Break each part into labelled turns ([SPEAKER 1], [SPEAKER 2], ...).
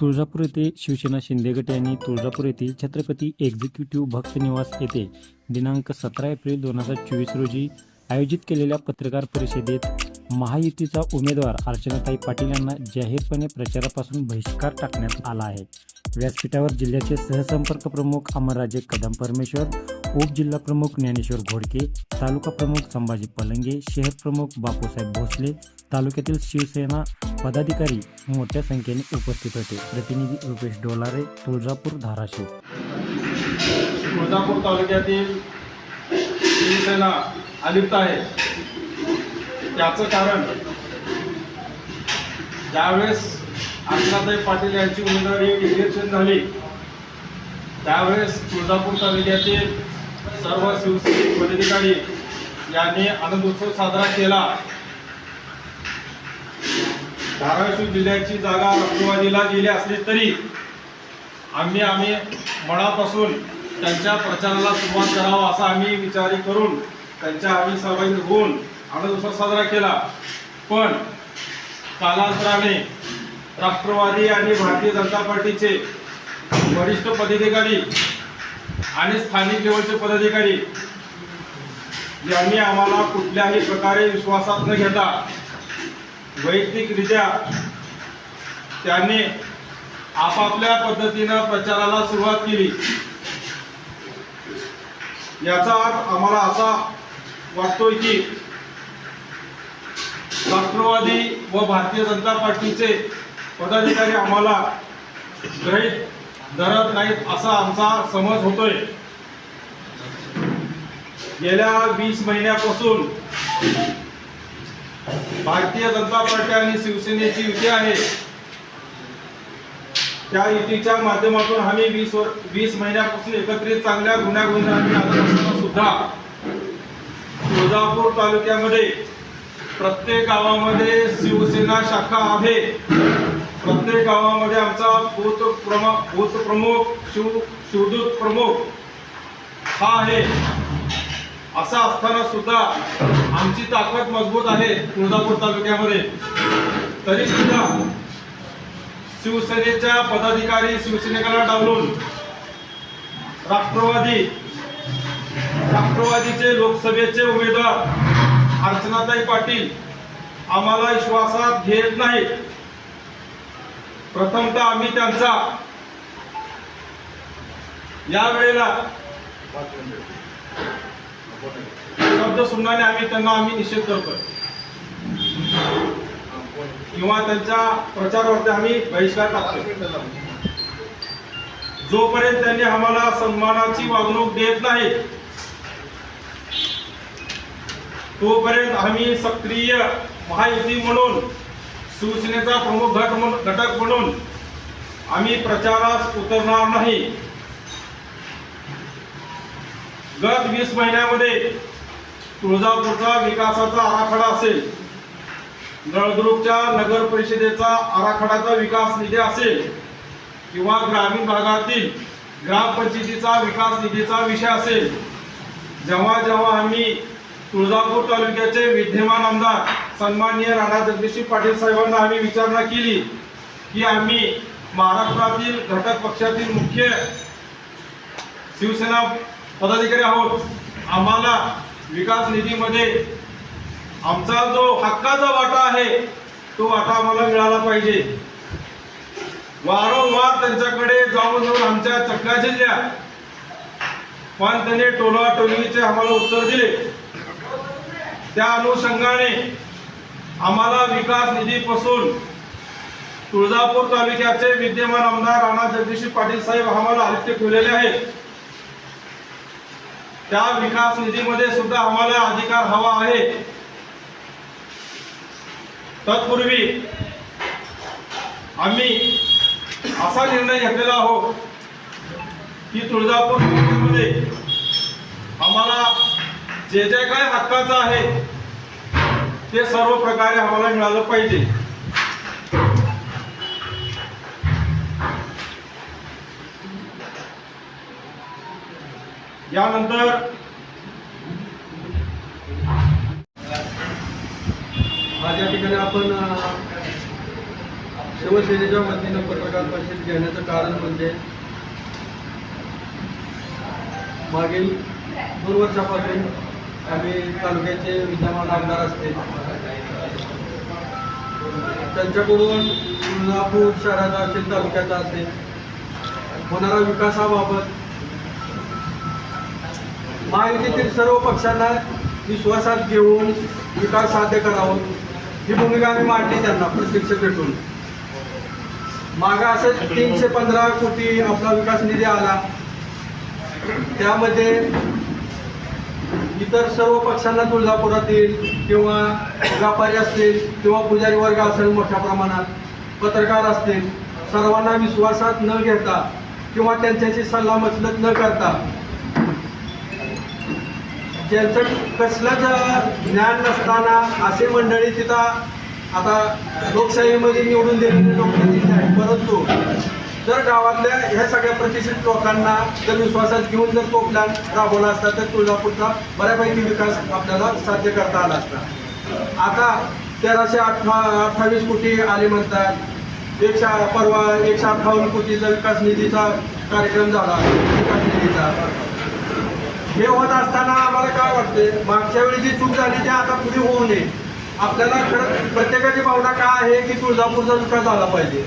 [SPEAKER 1] तुळजापूर येथे शिवसेना शिंदे गट यांनी तुळजापूर येथील छत्रपती एक्झिक्युटिव्ह भक्त निवास येथे दिनांक सतरा एप्रिल दोन हजार चोवीस रोजी आयोजित केलेल्या पत्रकार परिषदेत महायुतीचा उमेदवार अर्चनाताई पाटील यांना जाहीरपणे प्रचारापासून बहिष्कार टाकण्यात आला आहे. व्यासपीठावर जिल्ह्याचे सहसंपर्क प्रमुख अमरराजे कदम परमेश्वर उपजिल्हा प्रमुख ज्ञानेश्वर घोडके तालुका प्रमुख संभाजी पलंगे शहर प्रमुख बापूसाहेब भोसले तालुक्यातील शिवसेना पदाधिकारी मोठ्या संख्येने उपस्थित होते. प्रतिनिधी रुपेश डोलारे तुळजापूर धाराशिव.
[SPEAKER 2] तुळजापूर तालुक्यातील शिवसेना अलिप्त आहे. त्याचं कारण ज्यावेळेस अर्चनाताई पाटील यांची उमेदवारी इलेक्शन झाली त्यावेळेस तुळजापूर तालुक्यातील सर्व शिवसैनिक पदाधिकारी यांनी आनंदोत्सव साजरा केला. धाराशिव जिल्ह्याची जागा राष्ट्रवादीला गेली असली तरी आम्ही आम्ही मनापासून त्यांच्या प्रचाराला सुरुवात करावा असा आम्ही विचारी करून त्यांच्या आम्ही सहभागी होऊन आनंद उत्सव साजरा केला. पण कालांतराने राष्ट्रवादी आणि भारतीय जनता पार्टीचे वरिष्ठ पदाधिकारी आणि स्थानिक लेवलचे पदाधिकारी यांनी आम्हाला कुठल्याही प्रकारे विश्वासात न घेता वैयक्तिकरित्या त्यांनी आपापल्या पद्धतीनं प्रचाराला सुरुवात केली. याचा अर्थ आम्हाला असा वाटतोय की राष्ट्रवादी व भारतीय जनता पार्टीचे पदाधिकारी आम्हाला गृहीत धरत नाहीत असा आमचा समज होतोय. गेल्या वीस महिन्यापासून भारतीय जनता पार्टी आणि शिवसेनेची युती आहे. त्या युतीच्या माध्यमातून आम्ही वीस वर वीस महिन्यापासून एकत्रित चांगल्या गुन्ह्यागोविंदा आता सुद्धा तुळजापूर तालुक्यामध्ये प्रत्येक गावामध्ये शिवसेना शाखा आहे. प्रत्येक गावामध्ये आमचा बूथ प्रमा बूथ प्रमुख शिव शिवदूत प्रमुख हा आहे. असा असताना सुद्धा आमची ताकद मजबूत आहे तुळजापूर तालुक्यामध्ये. तरी सुद्धा शिवसेनेच्या पदाधिकारी शिवसैनिकाला डावलून राष्ट्रवादी राष्ट्रवादीचे लोकसभेचे उमेदवार अर्चनाताई पाटील आम्हाला विश्वासात घेत नाहीत. प्रथमतः आम्ही त्यांचा या वेळेला शब्द सुनाने आम्ही त्यांना आम्ही निषेध करतोय. किंवा त्यांच्या प्रचारावरती आम्ही बहिष्कार टाकतो जोपर्यंत त्यांनी आम्हाला सन्मानाची वागणूक देत नाही तोपर्यंत आम्ही सक्रिय महायुती म्हणून शिवसेनेचा प्रमुख घट म्हणून घटक म्हणून आम्ही प्रचारास उतरणार नाही. गत वीस महिन्यामध्ये तुळजापूरचा विकासाचा आराखडा असेल नळदुर्गच्या नगर परिषदेचा आराखड्याचा विकास निधी असेल किंवा ग्रामीण भागातील ग्रामपंचायतीचा विकास निधीचा विषय असेल जेव्हा जेव्हा आम्ही तुळजापूर तालुक्याचे विद्यमान आमदार सन्माननीय राणा जगदीशी पाटील साहेबांना आम्ही विचारणा केली की आम्ही महाराष्ट्रातील घटक पक्षातील मुख्य शिवसेना पदाधिकारी आहोत. आम्हाला विकास निधीमध्ये आमचा जो हक्काचा वाटा आहे तो वाटा आम्हाला मिळाला पाहिजे. वारंवार त्यांच्याकडे जाऊन जाऊन आमच्या चक्का जिल्ह्या पण त्याने टोला टोलवीचे आम्हाला उत्तर दिले. त्या अनुषंगाने आम्हाला विकास निधीपासून तुळजापूर तालुक्याचे विद्यमान आमदार राणा जगदीश पाटील साहेब आम्हाला आदित्य ठेवलेले आहेत. त्या विकास निधीमध्ये सुद्धा आम्हाला अधिकार हवा आहे. तत्पूर्वी आम्ही असा निर्णय घेतलेला आहोत की तुळजापूर तालुक्यामध्ये आम्हाला जे जे काय हक्काचं आहे ते सर्व प्रकारे आम्हाला मिळालं पाहिजे. यानंतर
[SPEAKER 3] आज या ठिकाणी आपण शिवसेनेच्या वतीनं पत्रकार परिषद घेण्याचं कारण म्हणजे मागील दोन वर्षापासून आम्ही तालुक्याचे विद्यमान आमदार असते. त्यांच्याकडून तुळजापूर शहराचा असेल तालुक्याचा असेल होणारा विकासाबाबत महायुतीतील सर्व पक्षांना विश्वासात घेऊन विकास साध्य करावं. ही भूमिका आम्ही मांडली त्यांना प्रत्यक्ष भेटून मागं असं तीनशे पंधरा कोटी आपला विकास निधी आला. त्यामध्ये इतर सर्व पक्षांना तुळजापुरातील किंवा व्यापारी असतील किंवा पुजारी वर्ग असेल मोठ्या प्रमाणात पत्रकार असतील सर्वांना विश्वासात न घेता किंवा त्यांच्याशी सल्लामसलत न करता ज्यांचं कसलंच ज्ञान नसताना असे मंडळी तिथं आता लोकशाहीमध्ये निवडून दिलेले लोक आहेत. परंतु जर गावातल्या ह्या सगळ्या प्रतिष्ठित लोकांना जर विश्वासात घेऊन जर तो प्लॅन राबवला असता तर तुळजापूरचा बऱ्यापैकी विकास आपल्याला साध्य करता आला असता. आता तेराशे अठरा अठ्ठावीस कोटी आले म्हणतात. एकशे परवा एकशे अठ्ठावन्न कोटीचा विकास निधीचा कार्यक्रम झाला विकास निधीचा. हे होत असताना आम्हाला काय वाटते मागच्या वेळी जी चूक झाली ती आता पुढे होऊ नये. आपल्याला खरं प्रत्येकाची भावना काय आहे की तुळजापूरचा विकास झाला पाहिजे?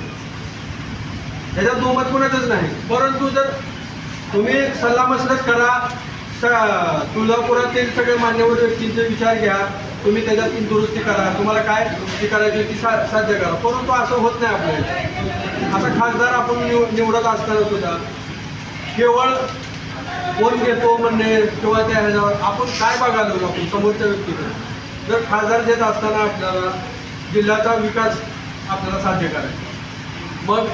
[SPEAKER 3] ह्याच्यात दुमत कुणाचंच नाही. परंतु जर तुम्ही सल्लामसलत करा स- तुळजापुरातील सगळे मान्यवर व्यक्तींचे विचार घ्या. तुम्ही त्याच्यातून दुरुस्ती करा. तुम्हाला काय दुरुस्ती करायची ती सा साध्य करा. परंतु असं होत नाही आपल्याला. आता खासदार आपण निव निवडत असताना सुद्धा केवळ कोण घेतो म्हणणे किंवा त्या ह्याच्यावर आपण काय बघायला लागलो आपण समोरच्या व्यक्तीकडे? जर खासदार देत असताना आपल्याला जिल्ह्याचा विकास आपल्याला साध्य करायचा मग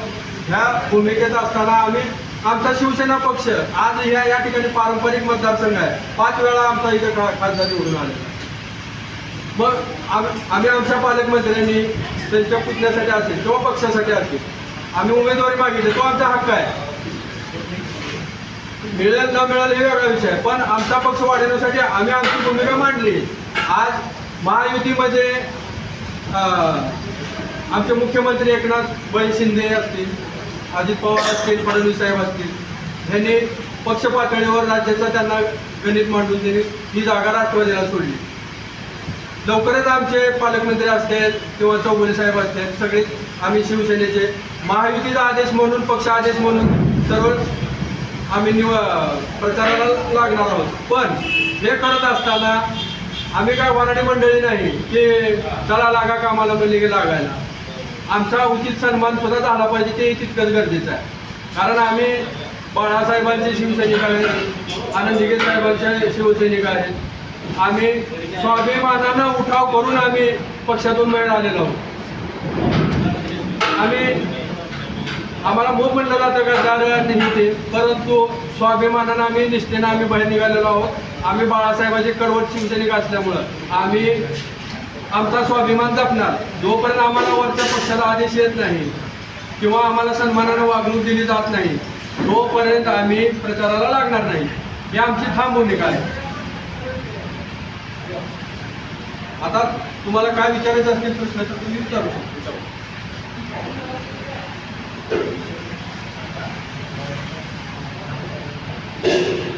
[SPEAKER 3] ह्या भूमिकेत असताना आम्ही आमचा शिवसेना पक्ष आज ह्या या ठिकाणी पारंपरिक मतदारसंघ आहे. पाच वेळा आमचा इथं खासदार निवडून आलेला मग आम- आम्ही आमच्या पालकमंत्र्यांनी त्यांच्या पुतण्यासाठी असेल किंवा पक्षासाठी असेल आम्ही उमेदवारी मागितली. तो आमचा हक्क आहे. मिळेल न मिळेल हे वेगळा विषय. पण आमचा पक्ष वाढवण्यासाठी आम्ही आमची भूमिका मांडली. आज महायुतीमध्ये अं, आमचे मुख्यमंत्री एकनाथ बाई शिंदे असतील. अजित पवार असतील फडणवीस साहेब असतील यांनी पक्ष पातळीवर राज्याचा त्यांना गणित मांडून त्यांनी ही जागा राष्ट्रवादीला सोडली. लवकरच आमचे पालकमंत्री असतील किंवा चौगुले साहेब असतील सगळे आम्ही शिवसेनेचे महायुतीचा आदेश म्हणून पक्ष आदेश म्हणून सर्व आम्ही निव प्रचाराला लागणार आहोत. पण हे करत असताना आम्ही काय वराडी मंडळी नाही की चला लागा कामाला म्हणले की लागायला. आमचा उचित सन्मान सुद्धा झाला पाहिजे ते तितकंच गरजेचं आहे. कारण आम्ही बाळासाहेबांचे शिवसैनिक आहेत आनंदिगे साहेबांचे शिवसैनिक आहेत. आम्ही स्वाभिमानानं उठाव करून आम्ही पक्षातून वेळ आलेलो आहोत. आम्ही आम्हाला मूळ म्हणलं जातं गद्दार नाही ते परंतु स्वाभिमानानं आम्ही निष्ठेनं आम्ही बाहेर निघालेलो आहोत. आम्ही बाळासाहेबांचे कडवट शिवसैनिक असल्यामुळं आम्ही आमचा स्वाभिमान जपणार. जोपर्यंत आम्हाला वरच्या पक्षाला आदेश येत नाही किंवा आम्हाला सन्मानानं वागणूक दिली जात नाही तोपर्यंत आम्ही प्रचाराला लागणार नाही. ही आमची ठाम भूमिका आहे. आता तुम्हाला काय विचारायचं असेल प्रश्न तर तुम्ही विचारू शकता. Thank you.